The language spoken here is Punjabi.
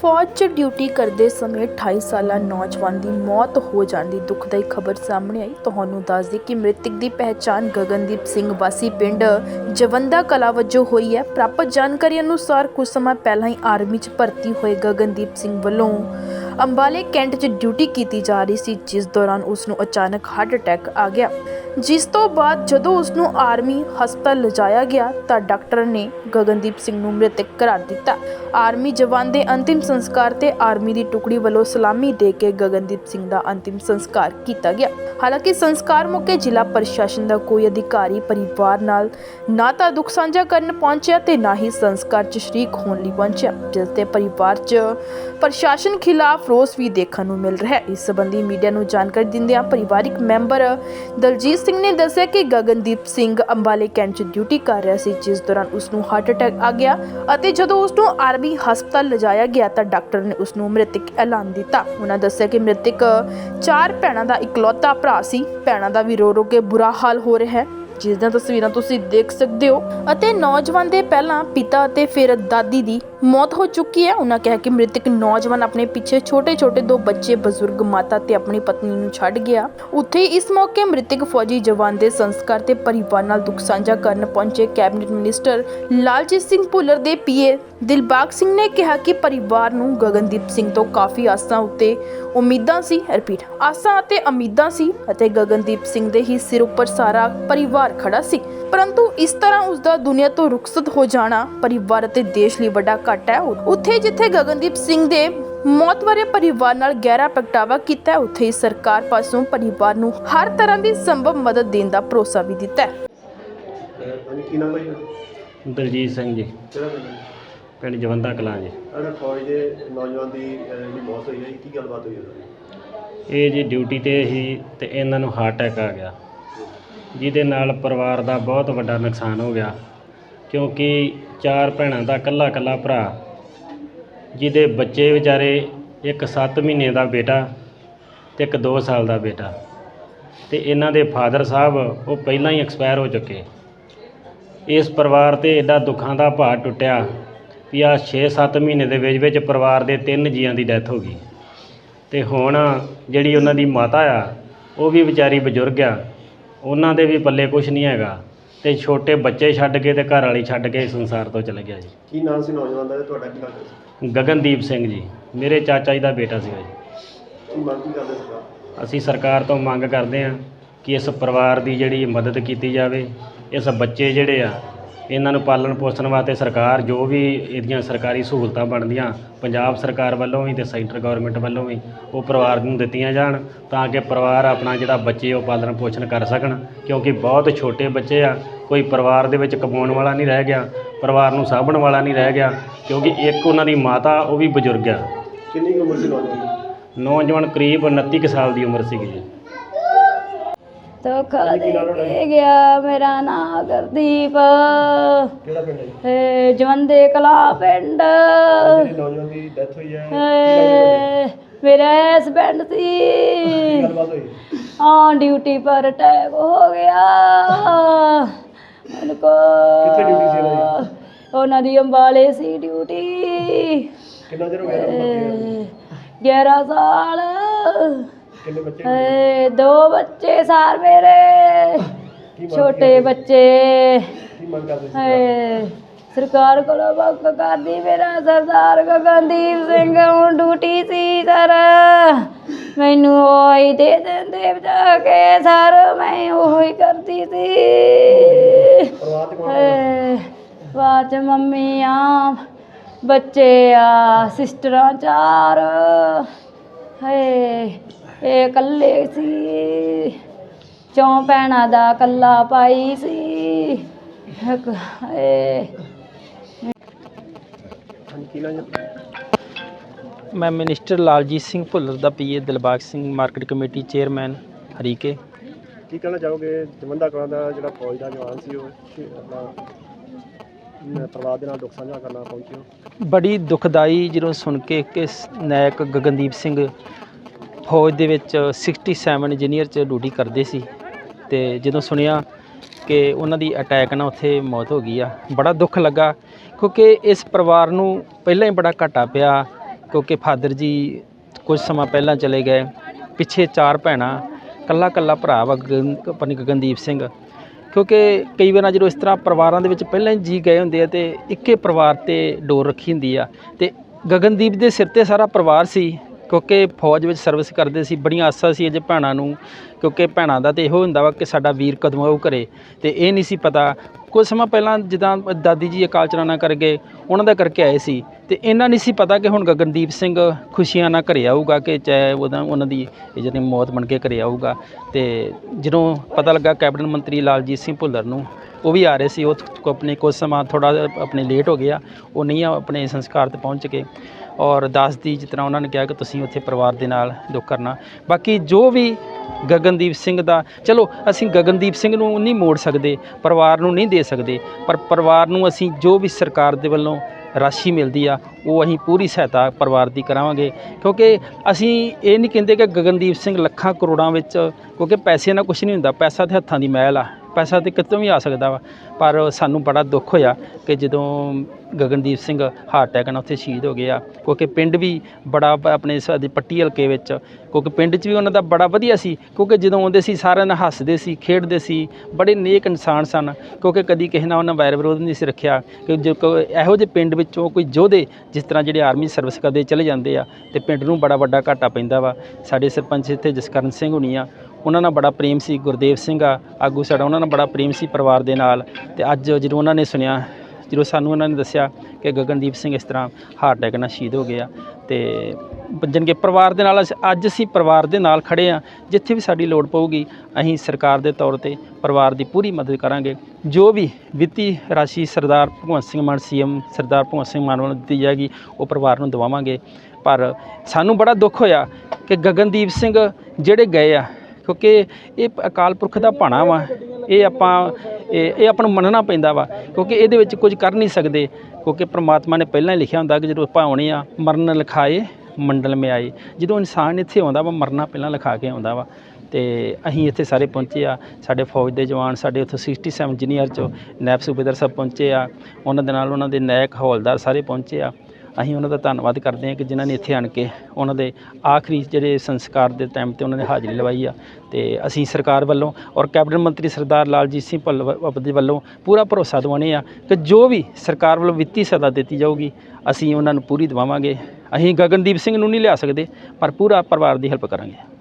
ਫੌਜ 'ਚ ਡਿਊਟੀ ਕਰਦੇ ਸਮੇਂ 28 ਸਾਲਾ ਨੌਜਵਾਨ ਦੀ ਮੌਤ ਹੋ ਜਾਣ ਦੀ ਦੁਖਦਾਈ ਖਬਰ ਸਾਹਮਣੇ ਆਈ। ਤੁਹਾਨੂੰ ਦੱਸ ਦੇ ਕਿ ਮ੍ਰਿਤਕ ਦੀ ਪਹਿਚਾਣ ਗਗਨਦੀਪ ਸਿੰਘ ਵਾਸੀ ਪਿੰਡ ਜਵੰਦਾ ਕਲਾ ਵਜੋਂ ਹੋਈ ਹੈ। ਪ੍ਰਾਪਤ ਜਾਣਕਾਰੀ ਅਨੁਸਾਰ ਕੁਝ ਸਮਾਂ ਪਹਿਲਾਂ ਹੀ ਆਰਮੀ 'ਚ ਭਰਤੀ ਹੋਏ ਗਗਨਦੀਪ ਸਿੰਘ ਵੱਲੋਂ ਅੰਬਾਲੇ ਕੈਂਟ 'ਚ ਡਿਊਟੀ ਕੀਤੀ ਜਾ ਰਹੀ ਸੀ, ਜਿਸ ਦੌਰਾਨ ਉਸ ਨੂੰ ਅਚਾਨਕ ਹਾਰਟ ਅਟੈਕ ਆ ਗਿਆ। ਜਿਸ ਤੋਂ ਬਾਅਦ ਜਦੋਂ ਉਸ ਨੂੰ ਆਰਮੀ ਹਸਪਤਾਲ ਲਿਜਾਇਆ ਗਿਆ ਤਾਂ ਡਾਕਟਰ ਨੇ ਗਗਨਦੀਪ ਸਿੰਘ ਨੂੰ ਮ੍ਰਿਤਕ ਕਰਾਰ ਦਿੱਤਾ। ਆਰਮੀ ਜਵਾਨ ਦੇ ਅੰਤਿਮ ਸੰਸਕਾਰ ਤੇ ਆਰਮੀ ਦੀ ਟੁਕੜੀ ਵੱਲੋਂ ਸਲਾਮੀ ਦੇ ਕੇ ਗਗਨਦੀਪ ਸਿੰਘ ਦਾ ਅੰਤਿਮ ਸੰਸਕਾਰ ਕੀਤਾ ਗਿਆ। ਹਾਲਾਂਕਿ ਸੰਸਕਾਰ ਮੌਕੇ ਜ਼ਿਲ੍ਹਾ ਪ੍ਰਸ਼ਾਸਨ ਦਾ ਕੋਈ ਅਧਿਕਾਰੀ ਪਰਿਵਾਰ ਨਾਲ ਨਾ ਤਾਂ ਦੁੱਖ ਸਾਂਝਾ ਕਰਨ ਪਹੁੰਚਿਆ ਤੇ ਨਾ ਹੀ ਸੰਸਕਾਰ 'ਚ ਸ਼ਰੀਕ ਹੋਣ ਲਈ ਪਹੁੰਚਿਆ, ਜਿਸ ਤੇ ਪਰਿਵਾਰ 'ਚ ਪ੍ਰਸ਼ਾਸਨ ਖਿਲਾਫ ਰੋਸ ਵੀ ਦੇਖਣ ਨੂੰ ਮਿਲ ਰਿਹਾ ਹੈ। ਇਸ ਸੰਬੰਧੀ ਮੀਡੀਆ ਨੂੰ ਜਾਣਕਾਰੀ ਦਿੰਦਿਆਂ ਪਰਿਵਾਰਿਕ ਮੈਂਬਰ ਦਲਜੀਤ ਸਿੰਘ ਨੇ ਦੱਸਿਆ ਕਿ ਗਗਨਦੀਪ ਸਿੰਘ ਅੰਬਾਲੇ ਕੈਂਟ 'ਚ ਡਿਊਟੀ ਕਰ ਰਿਹਾ ਸੀ, ਜਿਸ ਦੌਰਾਨ ਉਸ ਨੂੰ ਹਾਰਟ ਅਟੈਕ ਆ ਗਿਆ ਅਤੇ ਜਦੋਂ ਉਸ ਨੂੰ ਆਰਮੀ ਹਸਪਤਾਲ ਲਿਜਾਇਆ ਗਿਆ ਤਾਂ ਡਾਕਟਰ ਨੇ ਉਸ ਨੂੰ ਮ੍ਰਿਤਕ ਐਲਾਨ ਦਿੱਤਾ। ਉਹਨਾਂ ਦੱਸਿਆ ਕਿ ਮ੍ਰਿਤਕ ਚਾਰ ਭੈਣਾਂ ਦਾ ਇਕਲੌਤਾ ਭਰਾ ਸੀ। ਭੈਣਾਂ ਦਾ ਵੀ ਰੋ ਰੋ ਕੇ ਬੁਰਾ ਹਾਲ ਹੋ ਰਿਹਾ ਹੈ। ਜਿਸ ਦੀਆਂ ਤਸਵੀਰਾਂ ਤੁਸੀਂ ਦੇਖ ਸਕਦੇ ਹੋ ਅਤੇ ਨੌਜਵਾਨ ਦੇ ਪਹਿਲਾਂ ਪਿਤਾ ਅਤੇ ਫਿਰ ਦਾਦੀ ਦੀ ਮੌਤ ਹੋ ਚੁੱਕੀ ਹੈ। ਉਹਨਾਂ ਕਿਹਾ ਕਿ ਮ੍ਰਿਤਕ ਨੌਜਵਾਨ ਆਪਣੇ ਪਿੱਛੇ ਛੋਟੇ-ਛੋਟੇ ਦੋ ਬੱਚੇ, ਬਜ਼ੁਰਗ ਮਾਤਾ ਤੇ ਆਪਣੀ ਪਤਨੀ ਨੂੰ ਛੱਡ ਗਿਆ। ਉੱਥੇ ਇਸ ਮੌਕੇ ਮ੍ਰਿਤਕ ਫੌਜੀ ਜਵਾਨ ਦੇ ਸੰਸਕਾਰ ਤੇ ਪਰਿਵਾਰ ਨਾਲ ਦੁੱਖ ਸਾਂਝਾ ਕਰਨ ਪਹੁੰਚੇ ਕੈਬਨਿਟ ਮਿਨਿਸਟਰ ਲਾਲਜੀਤ ਸਿੰਘ ਭੁੱਲਰ ਦੇ ਪੀਏ ਦਿਲਬਾਗ ਸਿੰਘ ਨੇ ਕਿਹਾ ਕਿ ਪਰਿਵਾਰ ਨੂੰ ਗਗਨਦੀਪ ਸਿੰਘ ਤੋਂ ਕਾਫੀ ਆਸਾਂ ਉੱਤੇ ਉਮੀਦਾਂ ਸੀ ਰਿਪੀਟ ਆਸਾਂ ਅਤੇ ਉਮੀਦਾਂ ਸੀ ਅਤੇ ਗਗਨਦੀਪ ਸਿੰਘ ਦੇ ਹੀ ਸਿਰ ਉੱਪਰ ਸਾਰਾ ਪਰਿਵਾਰ ਖੜਾ ਸੀ। ਪਰੰਤੂ ਇਸ ਤਰ੍ਹਾਂ ਉਸ ਦਾ ਦੁਨੀਆ ਤੋਂ ਰੁਖਸਤ ਹੋ ਜਾਣਾ ਪਰਿਵਾਰ ਅਤੇ ਦੇਸ਼ ਲਈ ਵੱਡਾ ਘਾਟਾ ਹੈ। ਉੱਥੇ ਜਿੱਥੇ ਗਗਨਦੀਪ ਸਿੰਘ ਦੇ ਮੌਤ ਬਾਰੇ ਪਰਿਵਾਰ ਨਾਲ ਗਹਿਰਾ ਪ੍ਰਗਟਾਵਾ ਕੀਤਾ ਹੈ ਉੱਥੇ ਹੀ ਸਰਕਾਰ ਪਾਸੋਂ ਪਰਿਵਾਰ ਨੂੰ ਹਰ ਤਰ੍ਹਾਂ ਦੀ ਸੰਭਵ ਮਦਦ ਦੇਣ ਦਾ ਭਰੋਸਾ ਵੀ ਦਿੱਤਾ ਹੈ। ਹਾਂਜੀ ਕੀ ਨਾਮ ਹੈ ਜੀ? ਦਲਜੀਤ ਸਿੰਘ ਜੀ। ਕਿਹੜਾ ਪਿੰਡ ਹੈ ਪਿੰਡ ਜਵੰਦਾ ਕਲਾਂ ਜੀ। ਅਰੇ ਫੌਜ ਦੇ ਨੌਜਵਾਨ ਦੀ ਅਹ, ਜਿਹੜੀ ਮੌਤ ਹੋਈ ਹੈ ਜੀ, ਕੀ ਗੱਲਬਾਤ ਹੋਈ ਹੈ? ਇਹ ਜੀ ਡਿਊਟੀ ਤੇ ਸੀ ਤੇ ਇਹਨਾਂ ਨੂੰ ਹਾਰਟ ਅਟੈਕ ਆ ਗਿਆ। ਜਿਹਦੇ ਨਾਲ ਪਰਿਵਾਰ ਦਾ ਬਹੁਤ ਵੱਡਾ ਨੁਕਸਾਨ ਹੋ ਗਿਆ। ਕਿਉਂਕਿ ਚਾਰ ਭੈਣਾਂ ਦਾ ਇਕੱਲਾ ਇਕੱਲਾ ਭਰਾ, ਜਿਹਦੇ ਬੱਚੇ ਵਿਚਾਰੇ ਇੱਕ 7 ਮਹੀਨੇ ਦਾ ਬੇਟਾ ਅਤੇ ਇੱਕ 2 ਸਾਲ ਦਾ ਬੇਟਾ ਅਤੇ ਇਹਨਾਂ ਦੇ ਫਾਦਰ ਸਾਹਿਬ ਉਹ ਪਹਿਲਾਂ ਹੀ ਐਕਸਪਾਇਰ ਹੋ ਚੁੱਕੇ। ਇਸ ਪਰਿਵਾਰ ਤੇ ਐਡਾ ਦੁੱਖਾਂ ਦਾ ਭਾਰ ਟੁੱਟਿਆ ਵੀ ਆ 6-7 ਮਹੀਨੇ ਦੇ ਵਿੱਚ ਵਿੱਚ ਪਰਿਵਾਰ ਦੇ ਤਿੰਨ ਜੀਆਂ ਦੀ ਡੈਥ ਹੋ ਗਈ। ਅਤੇ ਹੁਣ ਜਿਹੜੀ ਉਹਨਾਂ ਦੀ ਮਾਤਾ ਆ, ਉਹ ਵੀ ਵਿਚਾਰੀ ਬਜ਼ੁਰਗ ਆ। ਉਹਨਾਂ ਦੇ ਵੀ ਪੱਲੇ ਕੁਝ ਨਹੀਂ ਹੈਗਾ। ਤੇ ਛੋਟੇ ਬੱਚੇ ਛੱਡ ਕੇ ਤੇ ਘਰ ਵਾਲੀ ਛੱਡ ਕੇ ਸੰਸਾਰ ਤੋਂ ਚਲੇ ਗਿਆ ਜੀ। ਕੀ ਨਾਮ ਸੀ ਨੌਜਵਾਨ ਦਾ ਤੇ ਤੁਹਾਡਾ ਕੀ ਲੱਗਦਾ ਸੀ? ਗਗਨਦੀਪ ਸਿੰਘ ਜੀ। ਮੇਰੇ ਚਾਚਾ ਜੀ ਦਾ ਬੇਟਾ ਸੀਗਾ ਜੀ। ਕੀ ਮੰਗ ਕੀ ਕਰਦੇ ਸਰਕਾਰ ਅਸੀਂ ਸਰਕਾਰ ਤੋਂ ਮੰਗ ਕਰਦੇ ਹਾਂ ਕਿ ਇਸ ਪਰਿਵਾਰ ਦੀ ਜਿਹੜੀ ਮਦਦ ਕੀਤੀ ਜਾਵੇ ਇਸ ਬੱਚੇ ਜਿਹੜੇ ਆ ਇਹਨਾਂ ਨੂੰ ਪਾਲਣ ਪੋਸ਼ਣ ਵਾਸਤੇ ਸਰਕਾਰ ਜੋ ਵੀ ਇਹਦੀਆਂ ਸਰਕਾਰੀ ਸਹੂਲਤਾਂ ਬਣਦੀਆਂ ਪੰਜਾਬ ਸਰਕਾਰ ਵੱਲੋਂ ਵੀ ਤੇ ਸੈਂਟਰ ਗਵਰਨਮੈਂਟ ਵੱਲੋਂ ਵੀ ਉਹ ਪਰਿਵਾਰ ਨੂੰ ਦਿੱਤੀਆਂ ਜਾਣ ਤਾਂ ਕਿ ਪਰਿਵਾਰ ਆਪਣਾ ਜਿਹੜਾ ਬੱਚੇ ਉਹ ਪਾਲਣ ਪੋਸ਼ਣ ਕਰ ਸਕਣ ਕਿਉਂਕਿ ਬਹੁਤ ਛੋਟੇ ਬੱਚੇ ਆ ਕੋਈ ਪਰਿਵਾਰ ਦੇ ਵਿੱਚ ਕਮਾਉਣ ਵਾਲਾ ਨਹੀਂ ਰਹਿ ਗਿਆ ਪਰਿਵਾਰ ਨੂੰ ਸਾਂਭਣ ਵਾਲਾ ਨਹੀਂ ਰਹਿ ਗਿਆ ਕਿਉਂਕਿ ਇੱਕ ਉਹਨਾਂ ਦੀ ਮਾਤਾ ਉਹ ਵੀ ਬਜ਼ੁਰਗ ਆ। ਕਿੰਨੀ ਉਮਰ ਸੀ ਨੌਜਵਾਨ ਨੌਜਵਾਨ ਕਰੀਬ 29 ਕੁ ਸਾਲ ਦੀ ਉਮਰ ਸੀਗੀ ਜੀ। ਧੋਖਾ ਦੇ ਕੇ ਗਿਆ ਮੇਰਾ ਨਾਂ ਗੁਰਦੀਪ ਕਿਹੜਾ ਪਿੰਡ ਹੈ ਜੀ? ਏ ਜਵੰਦੇ ਕਲਾ ਪਿੰਡ। ਜਿਹੜੀ ਨੌਜਵਾਨ ਦੀ ਡੈਥ ਹੋਈ ਹੈ ਮੇਰਾ ਹਸਬੈਂਡ ਸੀ। ਕੀ ਗੱਲਬਾਤ ਹੋਈ? ਹਾਂ ਡਿਊਟੀ ਪਰ ਅਟੈਕ ਹੋ ਗਿਆ। ਉਹਨਾਂ ਕੋ ਕਿੱਥੇ duty ਸੀ ਉਹਨਾਂ ਉਹਨਾਂ ਦੀ ਅੰਬਾਲੇ ਸੀ ਡਿਊਟੀ ਕਿੰਨਾ ਚਿਰ ਹੋ ਗਿਆ ਇਹਨਾਂ ਨੂੰ ਭਰਤੀ ਹੋਏ? 11 ਸਾਲ। ਕਿੰਨੇ ਬੱਚੇ ਏ ਦੋ ਬੱਚੇ ਸਾਰ ਮੇਰੇ ਛੋਟੇ ਬੱਚੇ। ਕੀ ਮੰਗ ਕਰਦੇ ਸੀ ਹਾਏ ਸਰਕਾਰ? ਕੋਲੋਂ ਮੰਗ ਕਰਦੀ ਮੇਰਾ ਸਰਦਾਰ ਗਗਨਦੀਪ ਸਿੰਘ ਹੁਣ ਡਿਊਟੀ ਸੀ ਸਰ। ਮੈਨੂੰ ਉਹੀ ਦੇ ਦਿੰਦੇ ਬਚਾ ਕੇ ਸਰ ਮੈਂ ਉਹੀ ਕਰਦੀ ਸੀ। ਪਰਿਵਾਰ ਤੇ ਕੌਣ ਕੌਣ? ਹਾਏ ਬਾਅਦ ਚ ਮੰਮੀ ਆ ਬੱਚੇ ਆ ਸਿਸਟਰਾਂ ਚਾਰ। ਹਾਏ ਇਹ ਇਕੱਲੇ ਸੀ। ਚੌਂ ਭੈਣਾਂ ਦਾ ਕੱਲਾ ਪਾਈ ਸੀ। ਇੱਕ ਹਾਏ ਹਾਂਜੀ ਕੀ ਨਾਮ ਜੀ ਮੈਂ ਮਿਨਿਸਟਰ ਲਾਲਜੀਤ ਸਿੰਘ ਭੁੱਲਰ ਦਾ PA Dilbag Singh market committee chairman Harike. ਕੀ ਕਹਿਣਾ ਚਾਹੋਗੇ? ਜਵੰਦਾ ਕਲਾਂ ਦਾ ਜਿਹੜਾ ਫੌਜ ਦਾ ਜਵਾਨ ਸੀ ਉਹ ਸ਼ੀ- ਆਪਣਾ ਪਰਿਵਾਰ ਦੇ ਨਾਲ ਦੁੱਖ ਸਾਂਝਾ ਕਰਨਾ ਪਹੁੰਚੇ ਹੋ? ਬੜੀ ਦੁਖਦਾਈ ਜਦੋਂ ਸੁਣ ਕੇ ਕਿ ਸ- ਨਾਇਕ ਗਗਨਦੀਪ ਸਿੰਘ ਫੌਜ ਦੇ ਵਿੱਚ 67 ਇੰਜੀਨੀਅਰ ਚ ਡਿਊਟੀ ਕਰਦੇ ਸੀ ਤੇ ਜਦੋਂ ਸੁਣਿਆ ਕਿ ਉਹਨਾਂ ਦੀ ਅਟੈਕ ਨਾਲ ਉੱਥੇ ਮੌਤ ਹੋ ਗਈ ਆ, ਬੜਾ ਦੁੱਖ ਲੱਗਾ ਕਿਉਂਕਿ ਇਸ ਪਰਿਵਾਰ ਨੂੰ ਪਹਿਲਾਂ ਹੀ ਬੜਾ ਘਾਟਾ ਪਿਆ ਕਿਉਂਕਿ ਫਾਦਰ ਜੀ ਕੁਝ ਸਮਾਂ ਪਹਿਲਾਂ ਚਲੇ ਗਏ, ਪਿੱਛੇ ਚਾਰ ਭੈਣਾਂ ਕੱਲਾ ਕੱਲਾ ਭਰਾ ਵਾ ਗਗਨ ਆਪਣੀ ਗਗਨਦੀਪ ਸਿੰਘ, ਕਿਉਂਕਿ ਕਈ ਵਾਰਾਂ ਜਦੋਂ ਇਸ ਤਰ੍ਹਾਂ ਪਰਿਵਾਰਾਂ ਦੇ ਵਿੱਚ ਪਹਿਲਾਂ ਹੀ ਜੀ ਗਏ ਹੁੰਦੇ ਆ ਤੇ ਇੱਕੇ ਪਰਿਵਾਰ ਤੇ ਡੋਰ ਰੱਖੀ ਹੁੰਦੀ ਆ ਤੇ ਗਗਨਦੀਪ ਦੇ ਸਿਰ ਤੇ ਸਾਰਾ ਪਰਿਵਾਰ ਸੀ ਕਿਉਂਕਿ ਫੌਜ ਵਿੱਚ ਸਰਵਿਸ ਕਰਦੇ ਸੀ, ਬੜੀਆਂ ਆਸਾਂ ਸੀ ਅਜੇ ਭੈਣਾਂ ਨੂੰ, ਕਿਉਂਕਿ ਭੈਣਾਂ ਦਾ ਤੇ ਇਹੋ ਹੁੰਦਾ ਵਾ ਕਿ ਸਾਡਾ ਵੀਰ ਕਦੋਂ ਆਊ ਘਰੇ ਤੇ ਇਹ ਨਹੀਂ ਸੀ ਪਤਾ। ਕੁਝ ਸਮਾਂ ਪਹਿਲਾਂ ਜਿੱਦਾਂ ਦਾਦੀ ਜੀ ਅਕਾਲ ਚਲਾਣਾ ਕਰ ਗਏ, ਉਹਨਾਂ ਦਾ ਕਰਕੇ ਆਏ ਸੀ ਤੇ ਇਹਨਾਂ ਨਹੀਂ ਸੀ ਪਤਾ ਕਿ ਹੁਣ ਗਗਨਦੀਪ ਸਿੰਘ ਖੁਸ਼ੀਆਂ ਨਾਲ ਘਰੇ ਆਊਗਾ ਕਿ ਚਾਹੇ ਉਹਦਾ, ਉਹਨਾਂ ਦੀ ਇਹ ਜਿਹੜੀ ਮੌਤ ਬਣ ਕੇ ਘਰੇ ਆਊਗਾ। ਤੇ ਜਦੋਂ ਪਤਾ ਲੱਗਾ ਕੈਬਨਿਟ ਮੰਤਰੀ ਲਾਲਜੀਤ ਸਿੰਘ ਭੁੱਲਰ ਨੂੰ, ਉਹ ਵੀ ਆ ਰਹੇ ਸੀ, ਉਹ ਆਪਣੇ ਕੁਝ ਸਮਾਂ ਥੋੜਾ ਆਪਣੇ ਲੇਟ ਹੋ ਗਿਆ, ਉਹ ਨਹੀਂ ਆ ਆਪਣੇ ਸੰਸਕਾਰ ਤੇ ਪਹੁੰਚ ਕੇ ਔਰ ਦਾਸ ਦੀ ਜਿਸ ਤਰ੍ਹਾਂ ਉਹਨਾਂ ਨੇ ਕਿਹਾ ਕਿ ਤੁਸੀਂ ਉੱਥੇ ਪਰਿਵਾਰ ਦੇ ਨਾਲ ਦੁੱਖ ਕਰਨਾ। ਬਾਕੀ ਜੋ ਵੀ ਗਗਨਦੀਪ ਸਿੰਘ ਦਾ, ਚਲੋ ਅਸੀਂ ਗਗਨਦੀਪ ਸਿੰਘ ਨੂੰ ਨਹੀਂ ਮੋੜ ਸਕਦੇ, ਪਰਿਵਾਰ ਨੂੰ ਨਹੀਂ ਦੇ ਸਕਦੇ, ਪਰ ਪਰਿਵਾਰ ਨੂੰ ਅਸੀਂ ਜੋ ਵੀ ਸਰਕਾਰ ਦੇ ਵੱਲੋਂ ਰਾਸ਼ੀ ਮਿਲਦੀ ਆ, ਉਹ ਅਸੀਂ ਪੂਰੀ ਸਹਾਇਤਾ ਪਰਿਵਾਰ ਦੀ ਕਰਾਵਾਂਗੇ। ਕਿਉਂਕਿ ਅਸੀਂ ਇਹ ਨਹੀਂ ਕਹਿੰਦੇ ਕਿ ਗਗਨਦੀਪ ਸਿੰਘ ਲੱਖਾਂ ਕਰੋੜਾਂ ਵਿੱਚ, ਕਿਉਂਕਿ ਪੈਸੇ ਨਾਲ ਕੁਝ ਨਹੀਂ ਹੁੰਦਾ, ਪੈਸਾ ਤੇ ਹੱਥਾਂ ਦੀ ਮਹਿਲ ਆ। ਪੈਸਾ ਤੇ ਕਿਤੋਂ ਵੀ ਆ ਸਕਦਾ ਵਾ। ਪਰ ਸਾਨੂੰ ਬੜਾ ਦੁੱਖ ਹੋਇਆ ਕਿ ਜਦੋਂ ਗਗਨਦੀਪ ਸਿੰਘ ਹਾਰਟ ਅਟੈਕ ਨਾਲ ਉੱਥੇ ਸ਼ਹੀਦ ਹੋ ਗਏ ਆ, ਕਿਉਂਕਿ ਪਿੰਡ ਵੀ ਬੜਾ ਆਪਣੇ ਸਾਡੇ ਪੱਟੀ ਹਲਕੇ ਵਿੱਚ, ਕਿਉਂਕਿ ਪਿੰਡ 'ਚ ਵੀ ਉਹਨਾਂ ਦਾ ਬੜਾ ਵਧੀਆ ਸੀ, ਕਿਉਂਕਿ ਜਦੋਂ ਆਉਂਦੇ ਸੀ ਸਾਰਿਆਂ ਨਾਲ ਹੱਸਦੇ ਸੀ, ਖੇਡਦੇ ਸੀ, ਬੜੇ ਨੇਕ ਇਨਸਾਨ ਸਨ, ਕਿਉਂਕਿ ਕਦੀ ਕਿਸੇ ਨਾਲ ਉਹਨਾਂ ਵੈਰ ਵਿਰੋਧ ਨਹੀਂ ਸੀ ਰੱਖਿਆ, ਕਿ ਜੋ ਇਹੋ ਜਿਹੇ ਪਿੰਡ ਵਿੱਚੋਂ ਕੋਈ ਯੋਧੇ ਜਿਸ ਤਰ੍ਹਾਂ ਜਿਹੜੇ ਆਰਮੀ ਸਰਵਿਸ ਕਰਦੇ ਚਲੇ ਜਾਂਦੇ ਆ, ਤੇ ਪਿੰਡ ਨੂੰ ਬੜਾ ਵੱਡਾ ਘਾਟਾ ਪੈਂਦਾ ਵਾ। ਸਾਡੇ ਸਰਪੰਚ ਇੱਥੇ ਜਸਕਰਨ ਸਿੰਘ ਹੁਣੀ ਆ ਉਹਨਾਂ ਨਾਲ ਬੜਾ ਪ੍ਰੇਮ ਸੀ, ਗੁਰਦੇਵ ਸਿੰਘ ਆ, ਆਗੂ ਸਾਡਾ, ਉਹਨਾਂ ਨਾਲ ਬੜਾ ਪ੍ਰੇਮ ਸੀ ਪਰਿਵਾਰ ਦੇ ਨਾਲ ਤੇ ਅੱਜ ਜਦੋਂ ਉਹਨਾਂ ਨੇ ਸੁਣਿਆ, ਜਦੋਂ ਸਾਨੂੰ ਉਹਨਾਂ ਨੇ ਦੱਸਿਆ ਕਿ ਗਗਨਦੀਪ ਸਿੰਘ ਇਸ ਤਰ੍ਹਾਂ ਹਾਰਟ ਅਟੈਕ ਨਾਲ ਸ਼ਹੀਦ ਹੋ ਗਿਆ ਆ ਤੇ ਜਾਣੀ ਪਰਿਵਾਰ ਦੇ ਨਾਲ ਅਸੀਂ- ਅੱਜ ਅਸੀਂ ਪਰਿਵਾਰ ਦੇ ਨਾਲ ਖੜੇ ਆ, ਜਿੱਥੇ ਵੀ ਸਾਡੀ ਲੋੜ ਪਊਗੀ, ਅਸੀਂ ਸਰਕਾਰ ਦੇ ਤੌਰ ਤੇ ਪਰਿਵਾਰ ਦੀ ਪੂਰੀ ਮਦਦ ਕਰਾਂਗੇ। ਜੋ ਵੀ ਵਿੱਤੀ ਰਾਸ਼ੀ ਸਰਦਾਰ ਭਗਵੰਤ ਸਿੰਘ ਮਾਨ, ਸੀਐਮ ਸਰਦਾਰ ਭਗਵੰਤ ਸਿੰਘ ਮਾਨ ਵੱਲੋਂ ਦਿੱਤੀ ਜਾਏਗੀ, ਉਹ ਪਰਿਵਾਰ ਨੂੰ ਦਵਾਵਾਂਗੇ। ਪਰ ਸਾਨੂੰ ਬੜਾ ਦੁੱਖ ਹੋਇਆ ਕਿ ਗਗਨਦੀਪ ਸਿੰਘ ਜਿਹੜੇ ਗਏ ਆ ਕਿਉਂਕਿ ਇਹ ਅਕਾਲ ਪੁਰਖ ਦਾ ਭਾਣਾ ਵਾ। ਇਹ ਆਪਾਂ, ਇਹ ਇਹ ਆਪਾਂ ਨੂੰ ਮੰਨਣਾ ਪੈਂਦਾ ਵਾ। ਕਿਉਂਕਿ ਇਹਦੇ ਵਿੱਚ ਕੁਝ ਕਰ ਨਹੀਂ ਸਕਦੇ। ਕਿਉਂਕਿ ਪ੍ਰਮਾਤਮਾ ਨੇ ਪਹਿਲਾਂ ਹੀ ਲਿਖਿਆ ਹੁੰਦਾ ਕਿ ਜਦੋਂ ਆਪਾਂ ਆਉਣੇ ਆ, ਮਰਨ ਲਿਖਾਏ, ਮੰਡਲ ਮੇ ਆਏ। ਜਦੋਂ ਇਨਸਾਨ ਇੱਥੇ ਆਉਂਦਾ ਵਾ, ਮਰਨਾ ਪਹਿਲਾਂ ਲਿਖਾ ਕੇ ਆਉਂਦਾ ਵਾ। ਤੇ ਅਸੀਂ ਇੱਥੇ ਸਾਰੇ ਪਹੁੰਚੇ ਆ। ਸਾਡੇ ਫੌਜ ਦੇ ਜਵਾਨ, ਸਾਡੇ ਉੱਥੋਂ 67 ਇੰਜੀਨੀਅਰ ਚੋਂ ਨੈਬ ਸੂਬੇਦਾਰ ਸਾਹਿਬ ਪਹੁੰਚੇ ਆ। ਉਹਨਾਂ ਦੇ ਨਾਲ ਉਹਨਾਂ ਦੇ ਨਾਇਕ ਹੌਲਦਾਰ ਸਾਰੇ ਪਹੁੰਚੇ ਆ। ਅਸੀਂ ਉਹਨਾਂ ਦਾ ਧੰਨਵਾਦ ਕਰਦੇ ਹਾਂ ਕਿ ਜਿਨ੍ਹਾਂ ਨੇ ਇੱਥੇ ਆਣ ਕੇ ਉਹਨਾਂ ਦੇ ਆਖਰੀ ਜਿਹੜੇ ਸੰਸਕਾਰ ਦੇ ਟਾਈਮ ਤੇ ਉਹਨਾਂ ਨੇ ਹਾਜ਼ਰੀ ਲਵਾਈ ਆ। ਤੇ ਅਸੀਂ ਸਰਕਾਰ ਵੱਲੋਂ ਔਰ ਕੈਬਨਿਟ ਮੰਤਰੀ ਸਰਦਾਰ ਲਾਲਜੀਤ ਸਿੰਘ ਭੁੱਲਰ ਦੇ ਵੱਲੋਂ ਪੂਰਾ ਭਰੋਸਾ ਦਿਵਾਉਣੇ ਆ ਕਿ ਜੋ ਵੀ ਸਰਕਾਰ ਵੱਲੋਂ ਵਿੱਤੀ ਸਹਾਇਤਾ ਦਿੱਤੀ ਜਾਊਗੀ, ਅਸੀਂ ਉਹਨਾਂ ਨੂੰ ਪੂਰੀ ਦਿਵਾਵਾਂਗੇ। ਅਸੀਂ ਗਗਨਦੀਪ ਸਿੰਘ ਨੂੰ ਨਹੀਂ ਲਿਆ ਸਕਦੇ, ਪਰ ਪੂਰਾ ਪਰਿਵਾਰ ਦੀ ਹੈਲਪ ਕਰਾਂਗੇ।